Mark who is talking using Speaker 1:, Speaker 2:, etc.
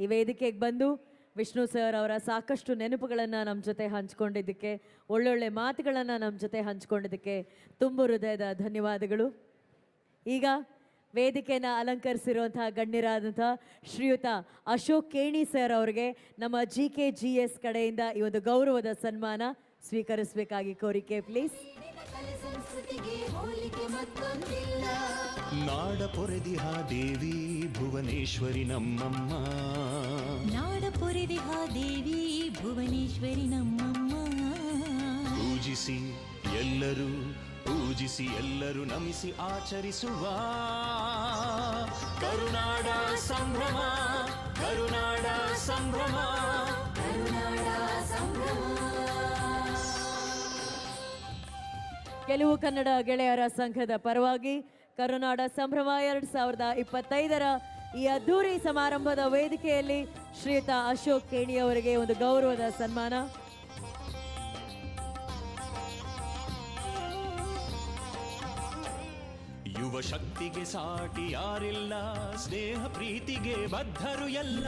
Speaker 1: ಈ ವೇದಿಕೆಗೆ ಬಂದು ವಿಷ್ಣು ಸರ್ ಅವರ ಸಾಕಷ್ಟು ನೆನಪುಗಳನ್ನು ನಮ್ಮ ಜೊತೆ ಹಂಚ್ಕೊಂಡಿದ್ದಕ್ಕೆ, ಒಳ್ಳೊಳ್ಳೆ ಮಾತುಗಳನ್ನು ನಮ್ಮ ಜೊತೆ ಹಂಚ್ಕೊಂಡಿದ್ದಕ್ಕೆ ತುಂಬ ಹೃದಯದ ಧನ್ಯವಾದಗಳು. ಈಗ ವೇದಿಕೆನ ಅಲಂಕರಿಸಿರುವಂತಹ ಗಣ್ಯರಾದಂತಹ ಶ್ರೀಯುತ ಅಶೋಕ್ ಕೇಣಿ ಸರ್ ಅವರಿಗೆ ನಮ್ಮ ಜಿ ಕೆ ಜಿ ಎಸ್ ಕಡೆಯಿಂದ ಈ ಒಂದು ಗೌರವದ ಸನ್ಮಾನ ಸ್ವೀಕರಿಸಬೇಕಾಗಿ ಕೋರಿಕೆ ಪ್ಲೀಸ್
Speaker 2: ನಾಡ ಪೊರೆದಿಹ ದೇವಿ ಭುವನೇಶ್ವರಿ ನಮ್ಮಮ್ಮ.
Speaker 3: ನಾಡ ಪೊರೆದಿಹ ದೇವಿ ಭುವನೇಶ್ವರಿ ನಮ್ಮಮ್ಮ.
Speaker 2: ಪೂಜಿಸಿ ಎಲ್ಲರೂ ಪೂಜಿಸಿ ಎಲ್ಲರೂ ನಮಿಸಿ ಆಚರಿಸುವ ಕರುನಾಡ ಸಂಭ್ರಮ ಕರುನಾಡ ಸಂಭ್ರಮ.
Speaker 3: ಕರುನಾಡ ಸಂಭ್ರಮ
Speaker 1: ಕೆಲವು ಕನ್ನಡ ಗೆಳೆಯರ ಸಂಘದ ಪರವಾಗಿ ಕರುನಾಡ ಸಂಭ್ರಮ ಎರಡ್ ಸಾವಿರದ ಇಪ್ಪತ್ತೈದರ ಈ ಅದ್ಧೂರಿ ಸಮಾರಂಭದ ವೇದಿಕೆಯಲ್ಲಿ ಶ್ರೀಯುತ ಅಶೋಕ್ ಕೇಣಿಯವರಿಗೆ ಒಂದು ಗೌರವದ ಸನ್ಮಾನ.
Speaker 2: ಯುವ ಶಕ್ತಿಗೆ ಸಾಟಿ ಯಾರಿಲ್ಲ ಸ್ನೇಹ ಪ್ರೀತಿಗೆ ಬದ್ಧರು ಎಲ್ಲ.